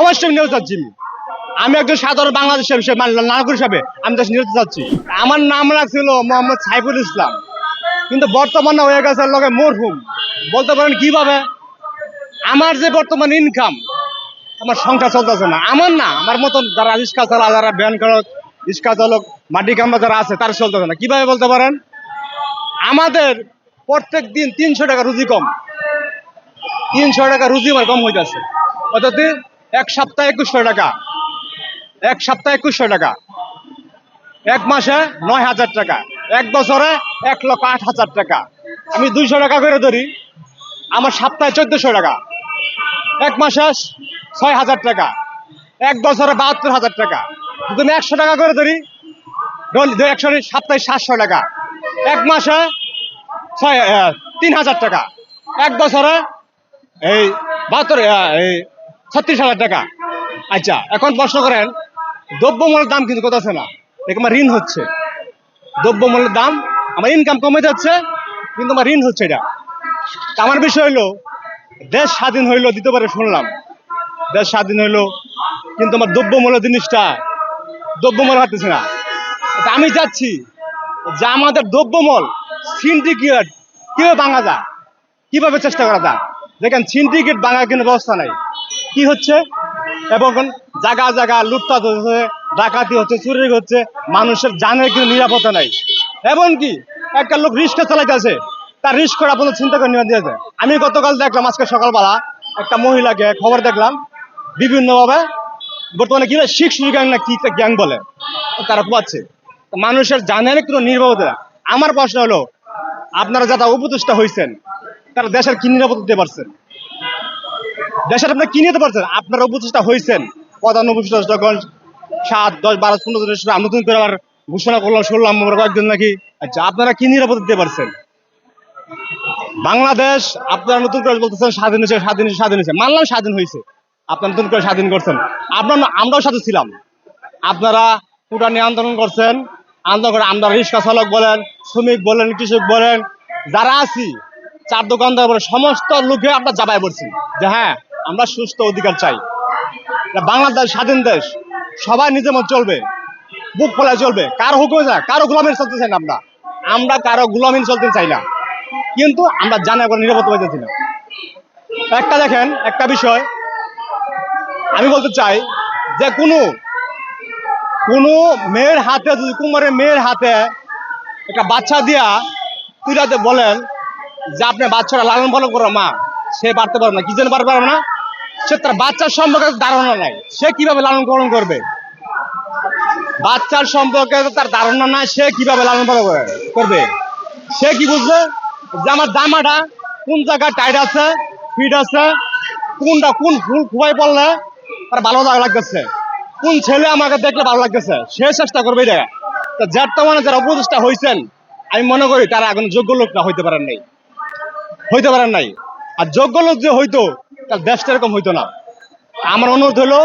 অবশ্যই নিয়োগ চাচ্ছি আমি। একজন সাধারণ বাংলাদেশ হিসেবে নাগরিক হিসাবে আমি দেশ নিয়োগ চাচ্ছি আমার নাম রাখছিল মোহাম্মদ সাইফুল ইসলাম। কিন্তু বর্তমানে হয়ে গেছে লগে মরহুম। বলতে পারেন কীভাবে? আমার যে বর্তমান ইনকাম আমার সংসার চলতেছে না। আমার না, আমার মতন যারা রিক্সা চালা যারা ভ্যান চালক রিক্সা চালক মাটি কামরা যারা আছে, তার চলতেছে না। কীভাবে বলতে পারেন? আমাদের প্রত্যেক দিন তিনশো টাকা রুজি কম। তিনশো টাকা রুজি আমার কম হইতেছে। অর্থাৎ এক সপ্তাহে একুশশো টাকা। এক সপ্তাহে একুশশো টাকা। এক মাসে নয় হাজার টাকা। এক বছরে এক লক্ষ আট হাজার টাকা। আমি দুইশো টাকা করে ধরি। আমার সপ্তাহে চোদ্দশো টাকা। এক মাসে ছয় হাজার টাকা। এক বছরে বাহাত্তর হাজার টাকা। আমি একশো টাকা করে ধরি একশো সপ্তাহে সাতশো টাকা। এক মাসে ছয় তিন হাজার টাকা। এক বছরে এই বাহাত্তর এই ছত্রিশ হাজার টাকা। আচ্ছা এখন প্রশ্ন করেন, দ্রব্যমূল্যের দাম কিন্তু আছে না? দেখে আমার ঋণ হচ্ছে। দ্রব্যমূল্যের দাম, আমার ইনকাম কমে যাচ্ছে, কিন্তু আমার ঋণ হচ্ছে এটা। আমার বিষয় হলো, দেশ স্বাধীন হইল দিতে পারে শুনলাম। দেশ স্বাধীন হইল, কিন্তু আমার দ্রব্যমূল্য জিনিসটা দ্রব্যমূল্য হাঁটতেছে না। আমি যাচ্ছি যে আমাদের দ্রব্যমূল সিন্ডিকেট কীভাবে ভাঙা যায়? কীভাবে চেষ্টা করা যায়? দেখেন সিন্ডিকেট ভাঙার কোনো ব্যবস্থা নাই। কি হচ্ছে? এবং জায়গা জায়গা লুটপাট হচ্ছে, ডাকাতি হচ্ছে, চুরি হচ্ছে, মানুষের জানের কিন্তু নিরাপত্তা নাই। এমনকি একটা লোক রিক্সা চালাইতেছে, তার রিস্ক করে আপনার চিন্তা করে নিয়ে দিয়েছে। আমি গতকাল দেখলাম, আজকে সকালবেলা একটা মহিলাকে খবর দেখলাম, বিভিন্নভাবে, বর্তমানে কি শিখ গ্যাং না কি গ্যাং বলে তারা পাচ্ছে মানুষের জানের কোনো নির্ভরতা আমার প্রশ্ন হলো, আপনারা যারা উপদেষ্টা হয়েছেন তারা দেশের কি নিরাপত্তা দিতে পারছেন? দেশের আপনারা কি নিতে পারছেন? আপনারা উপদেষ্টা হয়েছেন প্রধান উপদেষ্টা যখন সাত, দশ, বারো, পনেরো দিনের সময় নতুন করে আবার ঘোষণা করলাম, শুনলাম আমরা কয়েকদিন নাকি। আচ্ছা আপনারা কি নিরাপত্তা দিতে পারছেন? বাংলাদেশ, আপনারা নতুন করে বলতেছেন স্বাধীন হয়েছে, স্বাধীন স্বাধীন হয়েছে। মানলাম স্বাধীন হয়েছে। আপনারা নতুন করে স্বাধীন করছেন। আপনার আমরাও সাথে ছিলাম। আপনারা পুরানি আন্দোলন করছেন। আন্দোলন করে আমরা রিক্সা চালক বলেন, শ্রমিক বলেন, কৃষক বলেন, যারা আছি, চার দোকানদার বলেন, সমস্ত লোকে আমরা জাবাই পড়ছি। যে হ্যাঁ আমরা সুস্থ অধিকার চাই। বাংলাদেশ স্বাধীন দেশ। সবাই নিজের মত চলবে। বুক ফলায় চলবে। কারও হুকুমে যায় কারও গোলামিন চলতে চাই না আমরা। আমরা কারও গোলামিন চলতে চাই না। কিন্তু আমরা জানা করে নিরাপত্তা পাইতেছি না। একটা দেখেন, একটা বিষয়। আমি বলতে চাই যে কোনো কোনো মেয়ের হাতে, যদি কুমারের মেয়ের হাতে একটা বাচ্চা দিয়া তুইরাতে বলেন যে আপনি বাচ্চাটা লালন পালন করো, মা, সে পারতে পারবে না। কি জন্য পারতে পারবে না? সে তার বাচ্চার সম্পর্কে ধারণা নাই। সে কীভাবে লালন পালন করবে? বাচ্চার সম্পর্কে তার ধারণা নাই, সে কীভাবে লালন পালন করবে? সে কি বুঝবে? যে আমার জামাটা কোন জায়গায় টাইট আছে ফিট আছে, কোনটা কোন ফুল খুবাই পড়লে তার ভালো লাগতেছে। কোন ছেলে আমাকে দেখলে ভালো লাগতেছে, সে চেষ্টা করবে এটা। তো যার তো মানে যারা উপদেষ্টা হয়েছেন আমি মনে করি তারা এখন যোগ্য লোক না, হইতে পারেন নাই। হইতে পারেন নাই। আর যোগ্য লোক যে হইতো তার দেশটা এরকম হইতো না। আমার অনুরোধ হলো,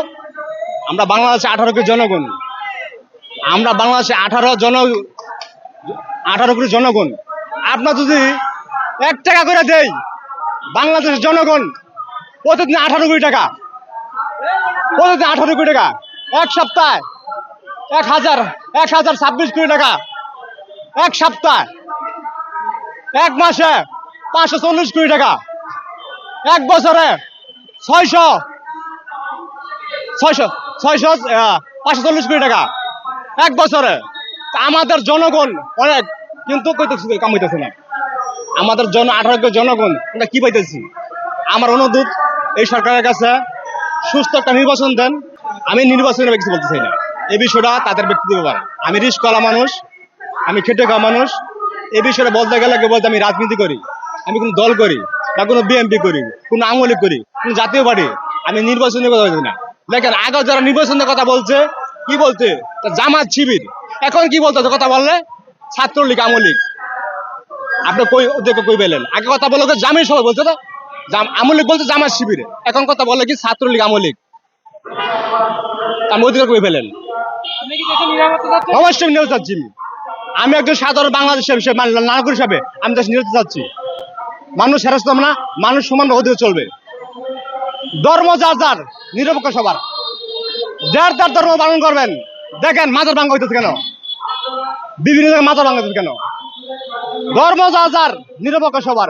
আমরা বাংলাদেশে আঠারো কোটি জনগণ। আমরা বাংলাদেশে আঠারো জন, আঠারো কোটি জনগণ। আপনার যদি এক টাকা করে দেই, বাংলাদেশের জনগণ প্রতিদিন আঠারো কোটি টাকা। প্রতিদিন আঠারো কোটি টাকা। এক সপ্তাহে এক হাজার এক হাজার ছাব্বিশ কোটি টাকা। এক সপ্তাহ এক মাসে পাঁচশো চল্লিশ কোটি টাকা। এক বছরে পাঁচশো চল্লিশ কোটি টাকা। এক বছরে। আমাদের জনগণ অনেক, কিন্তু কামাইতেছে না। আমাদের জন, আঠারো জনগণ, আমরা কি পাইতেছি? আমার অনুরোধ, এই সরকারের কাছে সুস্থ একটা নির্বাচন দেন। আমি নির্বাচনের কিছু বলতে চাই না। এই বিষয়টা তাদের ব্যক্তিগত আমি রিস্ক করা মানুষ, আমি খেটে খাওয়া মানুষ। এই বিষয়টা বলতে গেলে বলতে আমি রাজনীতি করি। আমি কোনো দল করি। বা কোনো বিএমপি করি, কোনো আঙুলি করি, কোনো জাতীয় পার্টি, আমি নির্বাচনের কথা বলছি না। দেখেন, আগে যারা নির্বাচনের কথা বলছে, কি বলতে জামাত শিবির। এখন কি বলতে কথা বললে? ছাত্রলীগ আমলীগ আপনি কই, ওদেরকে কই পেলেন আগে কথা বলে জামিন সবাই বলছে তো? আমলীগ বলছে জামাত শিবিরে। এখন কথা বলে কি ছাত্রলীগ আমলীগ আমি ওদিকে কই পেলেন অবশ্যই নিয়োগ চাচ্ছি আমি। একজন সাধারণ বাংলাদেশ হিসেবে নাগরিক হিসাবে আমি দেশ নিয়োগ চাচ্ছি মানুষ হেরাস্ত হবে না, মানুষ সমান অধিক চলবে। ধর্ম যার যার, নিরপেক্ষ সবার। যার যার ধর্ম পালন করবেন, দেখেন মাজার ভাঙ্গা হইতেছে কেন? বিভিন্ন জায়গায় মাজার ভাঙ্গা হইতেছে কেন? ধর্ম যার যার, নিরপেক্ষ সবার।